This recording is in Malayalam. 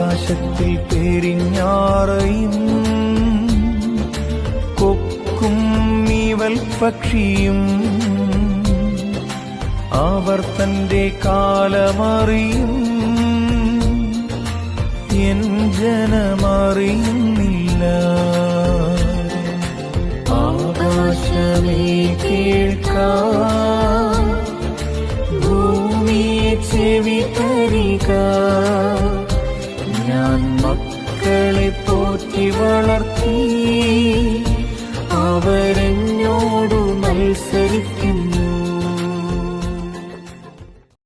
ആകാശത്തിൽ പേരിഞ്ഞാറയും കൊക്കും മീവൽ പക്ഷിയും അവർ തന്റെ കാലമറിയും എൻ ജനമറിയുന്നില്ല. ആകാശമേ കേൾക്കാം ഭൂമി ചെവി തരിക ഞാൻ മക്കളെ പോറ്റി വളർത്തി. അവരെന്നോട് മത്സരിക്കുന്നു.